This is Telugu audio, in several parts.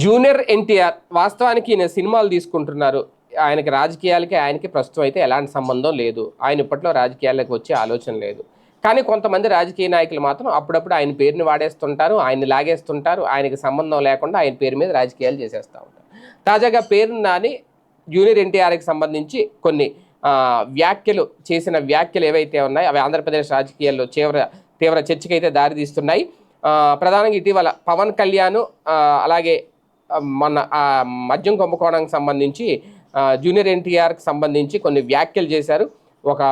జూనియర్ ఎన్టీఆర్ వాస్తవానికి ఈయన సినిమాలు తీసుకుంటున్నారు. ఆయనకి రాజకీయాలకి ఆయనకి ప్రస్తుతం అయితే ఎలాంటి సంబంధం లేదు. ఆయన ఇప్పట్లో రాజకీయాలకు వచ్చే ఆలోచన లేదు. కానీ కొంతమంది రాజకీయ నాయకులు మాత్రం అప్పుడప్పుడు ఆయన పేరుని వాడేస్తుంటారు ఆయన్ని లాగేస్తుంటారు ఆయనకి సంబంధం లేకుండా ఆయన పేరు మీద రాజకీయాలు చేసేస్తూ ఉంటారు. తాజాగా పేరు నాని జూనియర్ ఎన్టీఆర్కి సంబంధించి కొన్ని వ్యాఖ్యలు చేసిన వ్యాఖ్యలు ఏవైతే ఉన్నాయో అవి ఆంధ్రప్రదేశ్ రాజకీయాల్లో తీవ్ర తీవ్ర చర్చకైతే దారితీస్తున్నాయి. ప్రధానంగా ఇటీవల పవన్ కళ్యాణ్ అలాగే మన మొన్న ఆ మద్యం కుంభకోణానికి సంబంధించి జూనియర్ ఎన్టీఆర్కి సంబంధించి కొన్ని వ్యాఖ్యలు చేశారు. ఒక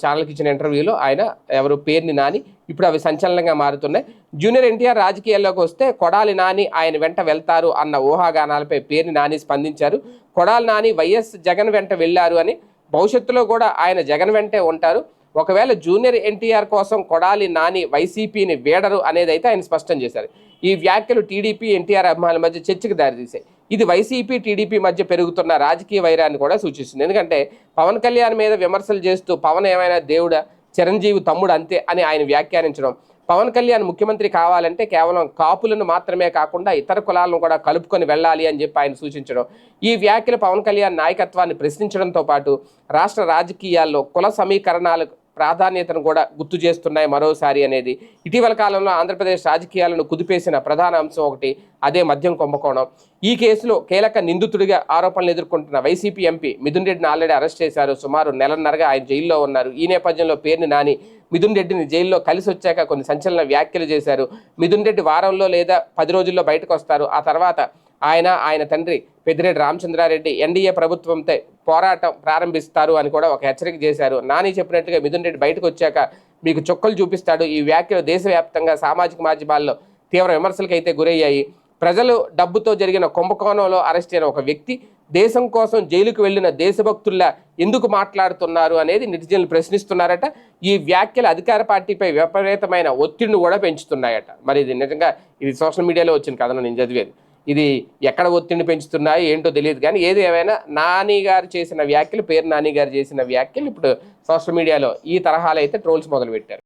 ఛానల్కి ఇచ్చిన ఇంటర్వ్యూలో ఆయన ఎవరు పేరుని నాని ఇప్పుడు అవి సంచలనంగా మారుతున్నాయి. జూనియర్ ఎన్టీఆర్ రాజకీయాల్లోకి వస్తే కొడాలి నాని ఆయన వెంట వెళ్తారు అన్న ఊహాగానాలపై పేరుని నాని స్పందించారు. కొడాలి నాని వైఎస్ జగన్ వెంట వెళ్ళారు అని భవిష్యత్తులో కూడా ఆయన జగన్ వెంటే ఉంటారు. ఒకవేళ జూనియర్ ఎన్టీఆర్ కోసం కొడాలి నాని వైసీపీని వేడరు అనేది అయితే ఆయన స్పష్టం చేశారు. ఈ వ్యాఖ్యలు టీడీపీ ఎన్టీఆర్ అభిమానుల మధ్య చర్చకు దారితీశాయి. ఇది వైసీపీ టీడీపీ మధ్య పెరుగుతున్న రాజకీయ వైరాన్ని కూడా సూచిస్తుంది. ఎందుకంటే పవన్ కళ్యాణ్ మీద విమర్శలు చేస్తూ పవన్ ఏమైనా దేవుడా చిరంజీవి తమ్ముడు అంతే అని ఆయన వ్యాఖ్యానించడం. పవన్ కళ్యాణ్ ముఖ్యమంత్రి కావాలంటే కేవలం కాపులను మాత్రమే కాకుండా ఇతర కులాలను కూడా కలుపుకొని వెళ్ళాలి అని చెప్పి ఆయన సూచించడం. ఈ వ్యాఖ్యలు పవన్ కళ్యాణ్ నాయకత్వాన్ని ప్రశ్నించడంతో పాటు రాష్ట్ర రాజకీయాల్లో కుల సమీకరణాలకు ప్రాధాన్యతను కూడా గుర్తు చేస్తున్నాయి మరోసారి అనేది. ఇటీవల కాలంలో ఆంధ్రప్రదేశ్ రాజకీయాలను కుదిపేసిన ప్రధాన అంశం ఒకటి అదే మద్యం కుంభకోణం. ఈ కేసులో కీలక నిందితుడిగా ఆరోపణలు ఎదుర్కొంటున్న వైసీపీ ఎంపీ మిథున్ రెడ్డిని ఆల్రెడీ అరెస్ట్ చేశారు. సుమారు నెలన్నరగా ఆయన జైల్లో ఉన్నారు. ఈ నేపథ్యంలో పేరుని నాని మిథున్ రెడ్డిని జైల్లో కలిసి వచ్చాక కొన్ని సంచలన వ్యాఖ్యలు చేశారు. మిథున్ రెడ్డి వారంలో లేదా పది రోజుల్లో బయటకు వస్తారు. ఆ తర్వాత ఆయన ఆయన తండ్రి పెద్దిరెడ్డి రామచంద్రారెడ్డి ఎన్డీఏ ప్రభుత్వంతో పోరాటం ప్రారంభిస్తారు అని కూడా ఒక హెచ్చరిక చేశారు. నాని చెప్పినట్టుగా మిథున్ రెడ్డి బయటకు వచ్చాక మీకు చుక్కలు చూపిస్తాడు. ఈ వ్యాఖ్యలు దేశవ్యాప్తంగా సామాజిక మాధ్యమాల్లో తీవ్ర విమర్శలకు అయితే గురయ్యాయి. ప్రజలు డబ్బుతో జరిగిన కుంభకోణంలో అరెస్ట్ అయిన ఒక వ్యక్తి దేశం కోసం జైలుకు వెళ్ళిన దేశభక్తుల్లా ఎందుకు మాట్లాడుతున్నారు అనేది నెటిజన్లు ప్రశ్నిస్తున్నారట. ఈ వ్యాఖ్యలు అధికార పార్టీపై విపరీతమైన ఒత్తిడిని కూడా పెంచుతున్నాయట. మరి ఇది నిజంగా ఇది సోషల్ మీడియాలో వచ్చిన కథను నేను చదివేది ఇది ఎక్కడ ఒత్తిడిని పెంచుతున్నాయి ఏంటో తెలియదు. కానీ ఏది ఏమైనా నాని గారు చేసిన వ్యాఖ్యలు పేరు నాని గారు చేసిన వ్యాఖ్యలు ఇప్పుడు సోషల్ మీడియాలో ఈ తరహాలో అయితే ట్రోల్స్ మొదలు పెట్టారు